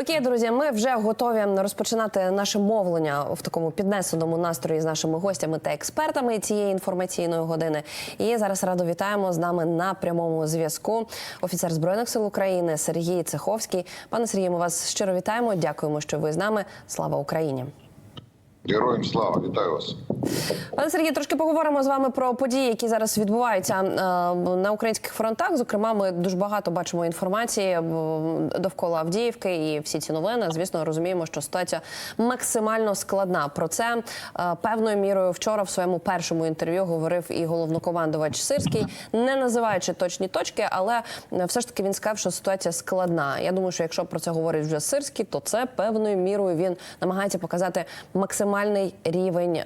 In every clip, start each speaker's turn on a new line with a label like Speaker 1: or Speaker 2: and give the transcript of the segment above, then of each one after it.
Speaker 1: Окей, друзі, ми вже готові розпочинати наше мовлення в такому піднесеному настрої з нашими гостями та експертами цієї інформаційної години. І зараз радо вітаємо з нами на прямому зв'язку. Офіцер збройних сил України Сергій Цеховський. Пане Сергію, ми вас щиро вітаємо. Дякуємо, що ви з нами. Слава Україні!
Speaker 2: Героям слава, вітаю вас.
Speaker 1: Пане Сергію, трошки поговоримо з вами про події, які зараз відбуваються е, на українських фронтах. Зокрема, ми дуже багато бачимо інформації е, довкола Авдіївки, і всі ці новини. Звісно, розуміємо, що ситуація максимально складна. Про це е, певною мірою вчора в своєму першому інтерв'ю говорив і головнокомандувач Сирський, не називаючи точні точки, але все ж таки він сказав, що ситуація складна. Я думаю, що якщо про це говорить вже Сирський, то це певною мірою він намагається показати максимальний рівень е,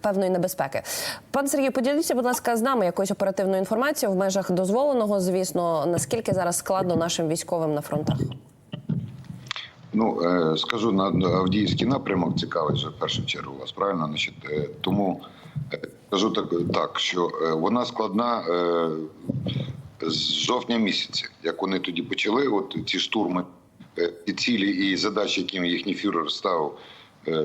Speaker 1: певної небезпеки. Пане Сергію, поділіться, будь ласка, з нами якоюсь оперативною інформацією в межах дозволеного, звісно, наскільки зараз складно нашим військовим на фронтах.
Speaker 2: Ну е, скажу на Авдіївський напрямок цікавий вже в першу чергу вас. Правильно, значить, е, тому е, скажу так, так, що е, вона складна е, з жовтня місяця, як вони тоді почали. От ці штурми, е, і цілі і задачі, якими їхній фюрер ставив е,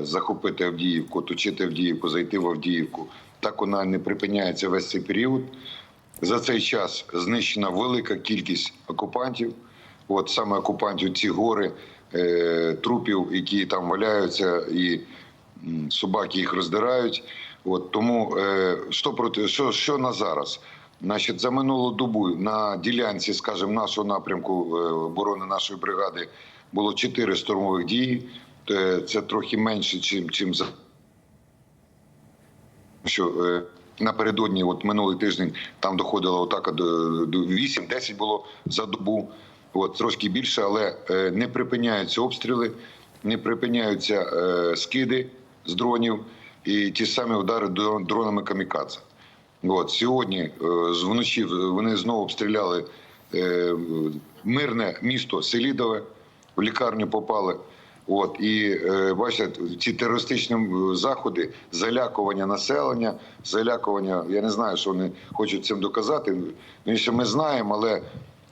Speaker 2: захопити Авдіївку, оточити Авдіївку, зайти в Авдіївку. Так вона не припиняється весь цей період. За цей час знищена велика кількість окупантів. От саме окупантів ці гори е, трупів, які там валяються, і собаки їх роздирають. От тому е, що проти що, що на зараз? Значить, за минулу добу на ділянці, скажімо, нашого напрямку е, оборони нашої бригади було чотири штурмових дії. Е, Це трохи менше, чим, чим за що е, напередодні, от минулий тиждень, там доходило отак до, до 8-10 було за добу. От трошки більше, але е, не припиняються обстріли, не припиняються е, скиди з дронів і ті самі удари дро- дронами камікадзе. От сьогодні е, вночі вони знову обстріляли е, мирне місто Селідове, в лікарню попали. От і е, бачите, ці терористичні е, заходи, залякування населення, залякування. Я не знаю, що вони хочуть цим доказати. Ну, що ми знаємо, але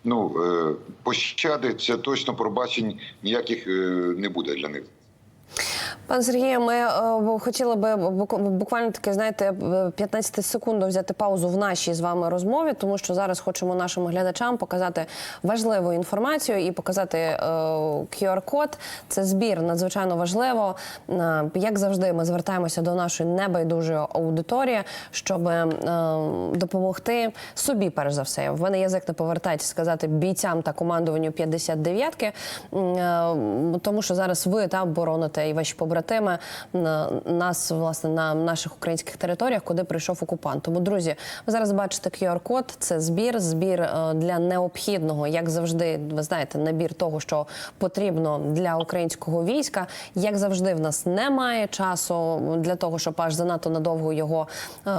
Speaker 2: ну е, пощади це точно пробачень ніяких е, не буде для них.
Speaker 1: Пане Сергію, ми е, хотіли би буквально таки, знаєте, 15 секунд взяти паузу в нашій з вами розмові, тому що зараз хочемо нашим глядачам показати важливу інформацію і показати е, QR-код. Це збір надзвичайно важливо. Як завжди, ми звертаємося до нашої небайдужої аудиторії, щоб е, допомогти собі, перш за все. В мене язик не повертається сказати бійцям та командуванню 59-ки, м, е, тому що зараз ви там бороните і ваші побратими на- нас власне на наших українських територіях, куди прийшов окупант. Тому, друзі, ви зараз бачите QR-код. Це збір, збір е, для необхідного, як завжди, ви знаєте, набір того, що потрібно для українського війська. Як завжди, в нас немає часу для того, щоб аж занадто надовго його е,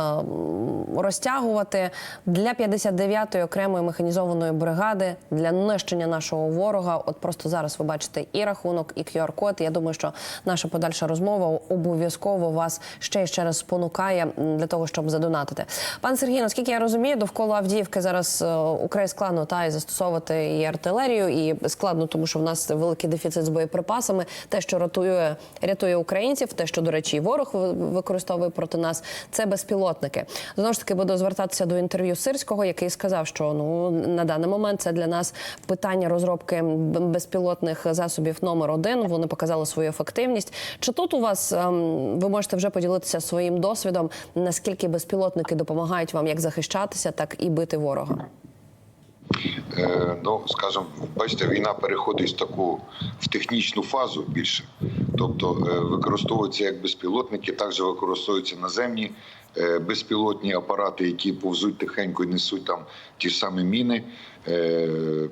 Speaker 1: розтягувати. Для 59-ї окремої механізованої бригади для нищення нашого ворога. От просто зараз ви бачите і рахунок, і QR-код. Я думаю, що наша подальша розмова обов'язково вас ще ще раз спонукає для того, щоб задонатити. Пан Сергій, наскільки я розумію, довкола Авдіївки зараз е, украй складно та і застосовувати і артилерію, і складно, тому що в нас великий дефіцит з боєприпасами. Те, що рятує, рятує українців, те, що до речі, і ворог ви- використовує проти нас, це безпілотники. Знову ж таки, буду звертатися до інтерв'ю Сирського, який сказав, що ну на даний момент це для нас питання розробки безпілотних засобів номер один. Вони показали свою ефективність. Чи тут у вас ем, ви можете вже поділитися своїм досвідом, наскільки безпілотники допомагають вам як захищатися, так і бити ворога?
Speaker 2: Е, ну, скажімо, бачите, війна переходить в таку в технічну фазу більше. Тобто е, використовуються як безпілотники, також використовуються наземні е, безпілотні апарати, які повзуть тихенько і несуть там ті самі міни,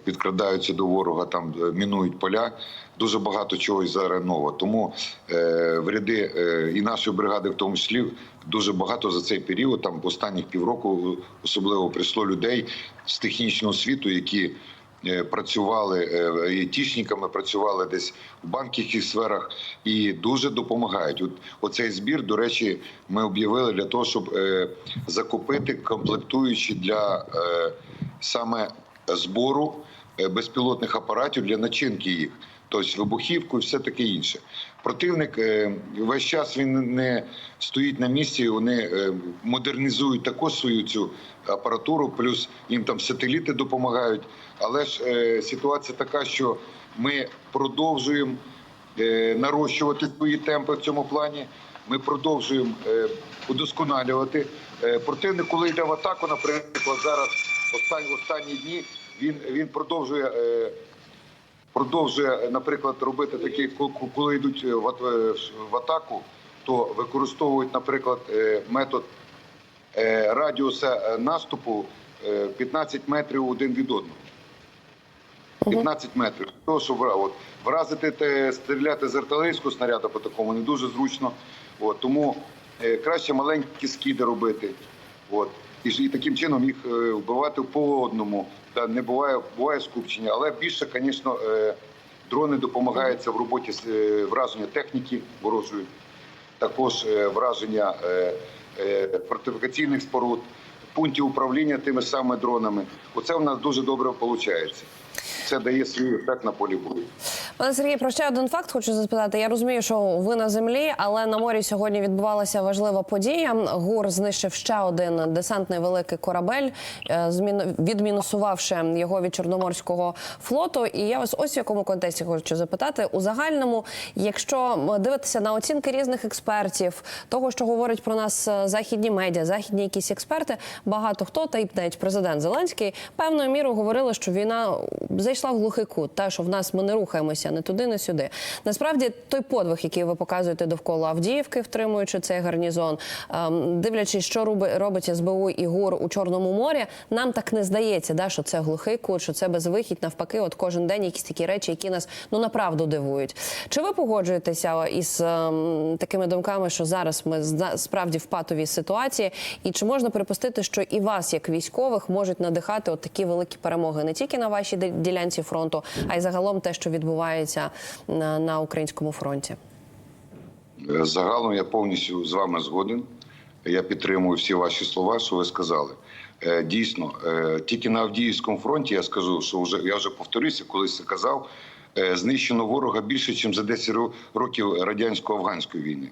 Speaker 2: підкрадаються до ворога, там мінують поля. Дуже багато чогось зараз нового. Тому е, в ряди е, і нашої бригади, в тому числі, дуже багато за цей період, там останніх півроку, особливо прийшло людей з технічного світу, які е, працювали е, айтішниками, працювали десь в банківських сферах і дуже допомагають. От оцей збір, до речі, ми об'явили для того, щоб е, закупити комплектуючі для е, саме збору безпілотних апаратів для начинки їх. тобто вибухівку і все таке інше. Противник е, весь час він не стоїть на місці. Вони е, модернізують також свою цю апаратуру, плюс їм там сателіти допомагають. Але ж е, ситуація така, що ми продовжуємо е, нарощувати свої темпи в цьому плані. Ми продовжуємо е, удосконалювати. Е, Противник, коли йде в атаку, наприклад, зараз останні, останні дні він, він продовжує. е, Продовжує, наприклад, робити такі, ко- ко- коли йдуть е, в е, в атаку, то використовують, наприклад, метод радіуса наступу е, 15 метрів один від одного. 15 метрів. Того, щоб от, вразити те, стріляти з артилерійського снаряду по такому не дуже зручно. От, тому е, краще маленькі скиди робити. От. І, і таким чином їх е, вбивати по одному. Та не буває, буває скупчення, але більше, звісно, е, дрони допомагаються в роботі е, враження техніки ворожої, також е, враження фортифікаційних споруд, пунктів управління тими самими дронами. Оце в нас дуже добре виходить. Це дає свій ефект на полі бою.
Speaker 1: Пане Сергій, про ще один факт хочу запитати. Я розумію, що ви на землі, але на морі сьогодні відбувалася важлива подія. ГУР знищив ще один десантний великий корабель, е, відмінусувавши його від Чорноморського флоту. І я вас ось в якому контексті хочу запитати у загальному, якщо дивитися на оцінки різних експертів, того, що говорять про нас е, західні медіа, західні якісь експерти, багато хто, та й навіть президент Зеленський, певною мірою говорили, що війна зайшла в глухий кут, та що в нас ми не рухаємося не туди, не сюди. Насправді, той подвиг, який ви показуєте довкола Авдіївки, втримуючи цей гарнізон, ем, дивлячись, що роби- робить СБУ і ГУР у Чорному морі, нам так не здається, да, що це глухий кут, що це безвихідь. Навпаки, от кожен день якісь такі речі, які нас ну направду дивують. Чи ви погоджуєтеся із ем, такими думками, що зараз ми справді в патовій ситуації, і чи можна припустити, що і вас, як військових, можуть надихати от такі великі перемоги не тільки на вашій ди- ділянці фронту, а й загалом те, що відбувається на, на українському фронті?
Speaker 2: Е, Загалом я повністю з вами згоден. Я підтримую всі ваші слова, що ви сказали. Е, Дійсно, е, тільки на Авдіївському фронті я скажу, що вже я вже повторюся, колись це казав. Знищено ворога більше, ніж за 10 років радянсько-афганської війни.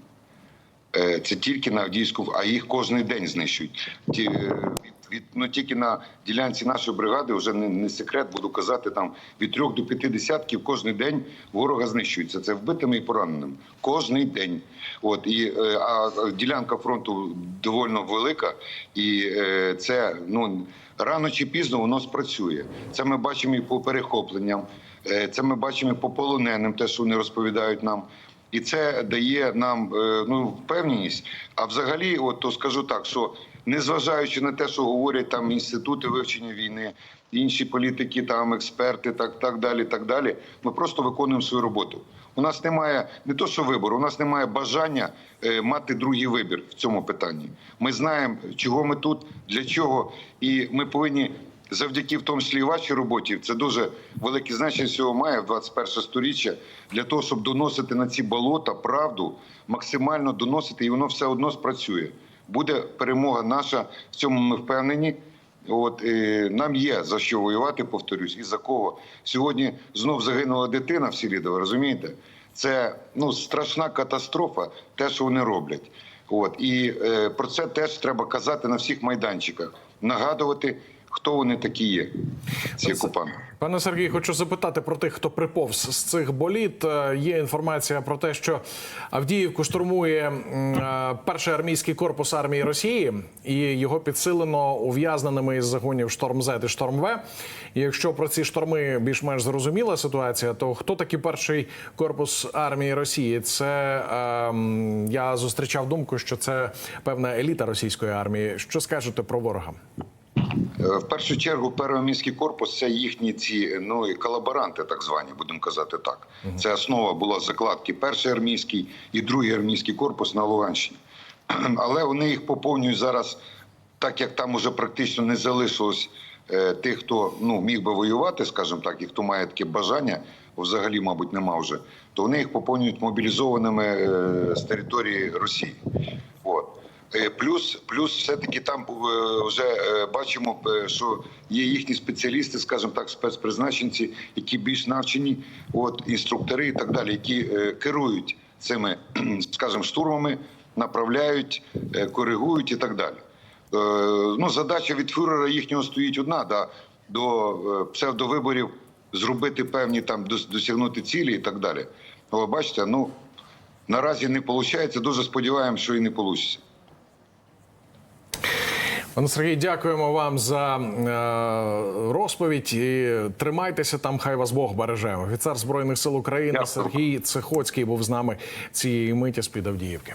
Speaker 2: Це тільки на Авдіївську, а їх кожен день знищують. Ті, від, ну, тільки на ділянці нашої бригади, вже не, не секрет, буду казати, там від трьох до п'яти десятків кожен день ворога знищується. Це вбитими і пораненими. Кожний день. От, і, е, а ділянка фронту доволі велика, і е, це ну, рано чи пізно воно спрацює. Це ми бачимо і по перехопленням, е, це ми бачимо і по полоненим, те, що вони розповідають нам. І це дає нам ну, впевненість. А взагалі, от то скажу так, що незважаючи на те, що говорять там інститути вивчення війни, інші політики, там експерти, так, так далі, так далі, ми просто виконуємо свою роботу. У нас немає не то, що вибору, у нас немає бажання е, мати другий вибір в цьому питанні. Ми знаємо, чого ми тут, для чого, і ми повинні завдяки в тому числі і вашій роботі, це дуже велике значення цього має в 21 сторіччя для того, щоб доносити на ці болота правду, максимально доносити, і воно все одно спрацює. Буде перемога наша, в цьому ми впевнені. От і нам є за що воювати, повторюсь, і за кого сьогодні знов загинула дитина в селі, розумієте? Це ну страшна катастрофа, те, що вони роблять. От і е, про це теж треба казати на всіх майданчиках, нагадувати, хто вони такі є, ці окупанти.
Speaker 3: Пане Сергій, хочу запитати про тих, хто приповз з цих боліт. Е, Є інформація про те, що Авдіївку штурмує е, перший армійський корпус армії Росії, і його підсилено ув'язненими із загонів Шторм З і Шторм В. І якщо про ці шторми більш-менш зрозуміла ситуація, то хто такий перший корпус армії Росії? Це е, я зустрічав думку, що це певна еліта російської армії. Що скажете про ворога?
Speaker 2: Е, В першу чергу, перший міський корпус це їхні ці ну і колаборанти, так звані, будемо казати так. Це основа була закладки перший армійський і другий армійський корпус на Луганщині. Але вони їх поповнюють зараз, так як там уже практично не залишилось е, тих, хто ну міг би воювати, скажімо так, і хто має таке бажання, взагалі, мабуть, нема вже. То вони їх поповнюють мобілізованими е, з території Росії. Е, Плюс, плюс, все-таки там е, вже е, бачимо, що є їхні спеціалісти, скажімо так, спецпризначенці, які більш навчені, от інструктори і так далі, які керують цими, скажімо, штурмами, направляють, коригують і так далі. Ну, задача від фюрера їхнього стоїть одна: да, до псевдовиборів зробити певні там досягнути цілі і так далі. Але бачите, ну наразі не виходить. Дуже сподіваємося, що і не вийде.
Speaker 3: Пане Сергій, дякуємо вам за е, розповідь. І тримайтеся там, хай вас Бог береже. Офіцер збройних сил України
Speaker 2: Дякую.
Speaker 3: Сергій Цехоцький був з нами цієї миті з під Авдіївки.